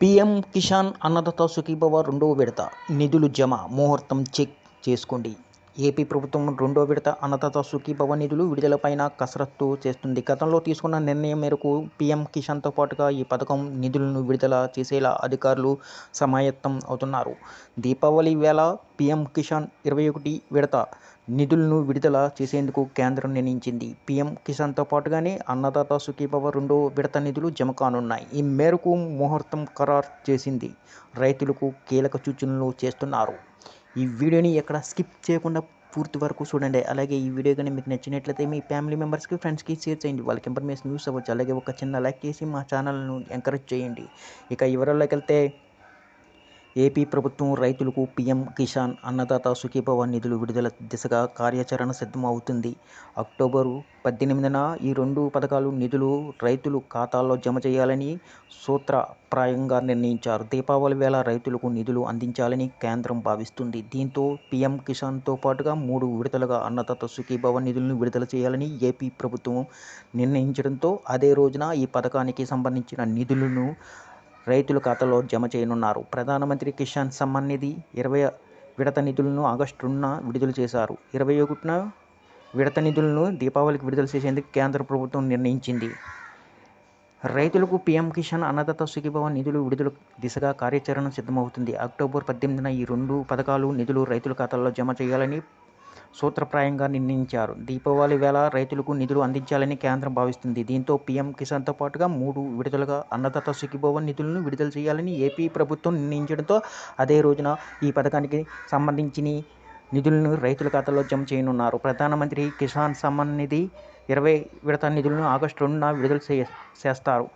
PM Kisan Annadata Sukhibhava రెండవ విడత నిధులు జమ ముహూర్తం చెక్ చేసుకోండి. ఏపీ ప్రభుత్వం రెండో విడత అన్నదాత సుఖీభవ నిధులు విడుదలపైన కసరత్తు చేస్తుంది. గతంలో తీసుకున్న నిర్ణయం మేరకు పీఎం కిసాన్తో పాటుగా ఈ పథకం నిధులను విడుదల చేసేలా అధికారులు సమాయత్తం అవుతున్నారు. దీపావళి వేళ పీఎం కిసాన్ ఇరవై ఒకటి విడత నిధులను విడుదల చేసేందుకు కేంద్రం నిర్ణయించింది. పీఎం కిసాన్తో పాటుగానే అన్నదాత సుఖీభవ రెండో విడత నిధులు జమ కానున్నాయి. ఈ మేరకు ముహూర్తం ఖరారు చేసింది. రైతులకు కీలక సూచనలు చేస్తున్నారు. ఈ వీడియోని ఎక్కడ స్కిప్ చేయకుండా పూర్తి వరకు చూడండి. అలాగే ఈ వీడియో కానీ మీకు నచ్చినట్లయితే మీ ఫ్యామిలీ మెంబర్స్కి ఫ్రెండ్స్కి షేర్ చేయండి. వాళ్ళకి ఇన్ఫర్మేషన్ యూస్ అవ్వచ్చు. అలాగే ఒక చిన్న లైక్ చేసి మా ఛానల్ను ఎంకరేజ్ చేయండి. ఇక వివరాల్లోకి వెళ్తే ఏపీ ప్రభుత్వం రైతులకు పీఎం కిసాన్ అన్నదాత సుఖీభవ నిధులు విడుదల దిశగా కార్యాచరణ సిద్ధమవుతుంది. అక్టోబరు పద్దెనిమిదిన ఈ రెండు పథకాలు నిధులు రైతులు ఖాతాల్లో జమ చేయాలని సూత్రప్రాయంగా నిర్ణయించారు. దీపావళి వేళ రైతులకు నిధులు అందించాలని కేంద్రం భావిస్తుంది. దీంతో పీఎం కిసాన్తో పాటుగా మూడు విడతలుగా అన్నదాత సుఖీభవ నిధులను విడుదల చేయాలని ఏపీ ప్రభుత్వం నిర్ణయించడంతో అదే రోజున ఈ పథకానికి సంబంధించిన నిధులను రైతుల ఖాతాలో జమ చేయనున్నారు. ప్రధానమంత్రి కిసాన్ సమ్మాన్ నిధి ఇరవై విడత నిధులను ఆగస్టు రెండున విడుదల చేశారు. ఇరవై ఒకటిన విడత నిధులను దీపావళికి విడుదల చేసేందుకు కేంద్ర ప్రభుత్వం నిర్ణయించింది. రైతులకు పీఎం కిసాన్ అన్నదాత సుఖీభవ నిధులు విడుదల దిశగా కార్యాచరణ సిద్ధమవుతుంది. అక్టోబర్ పద్దెనిమిదిన ఈ రెండు పథకాలు నిధులు రైతుల ఖాతాల్లో జమ చేయాలని సూత్రప్రాయంగా నిర్ణయించారు. దీపావళి వేళ రైతులకు నిధులు అందించాలని కేంద్రం భావిస్తుంది. దీంతో పీఎం కిసాన్తో పాటుగా మూడు విడుదలగా అన్నదాత సుఖీభవ నిధులను విడుదల చేయాలని ఏపీ ప్రభుత్వం నిర్ణయించడంతో అదే రోజున ఈ పథకానికి సంబంధించిన నిధులను రైతుల ఖాతాలో జమ చేయనున్నారు. ప్రధానమంత్రి కిసాన్ సమ్మాన్ నిధి ఇరవై విడత నిధులను ఆగస్టు రెండున విడుదల చేస్తారు.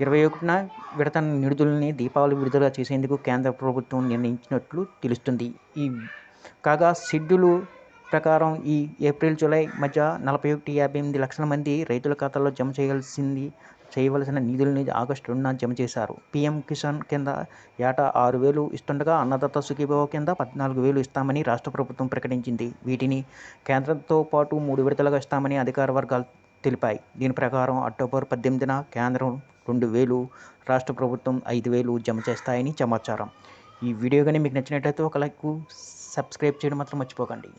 ఇరవై ఒకటిన విడత నిధులని దీపావళి విడుదల చేసేందుకు కేంద్ర ప్రభుత్వం నిర్ణయించినట్లు తెలుస్తుంది. ఈ కాగా షెడ్యూలు ప్రకారం ఈ ఏప్రిల్ జూలై మధ్య నలభై ఒకటి యాభై ఎనిమిది లక్షల మంది రైతుల ఖాతాల్లో జమ చేయాల్సింది చేయవలసిన నిధుల్ని ఆగస్టు రెండున జమ చేశారు. పీఎం కిసాన్ కింద ఏటా ఆరు వేలు ఇస్తుండగా అన్నదాత సుఖీభావ కింద పద్నాలుగు వేలు ఇస్తామని రాష్ట్ర ప్రభుత్వం ప్రకటించింది. వీటిని కేంద్రంతో పాటు మూడు విడతలుగా ఇస్తామని అధికార వర్గాలు తెలిపాయి. దీని ప్రకారం అక్టోబర్ పద్దెనిమిదిన కేంద్రం రెండు వేలు రాష్ట్ర ప్రభుత్వం ఐదు వేలు జమ చేస్తాయని సమాచారం. ఈ వీడియో కానీ మీకు నచ్చినట్లయితే ఒక లైక్ సబ్స్క్రైబ్ చేయడం మాత్రం మర్చిపోకండి.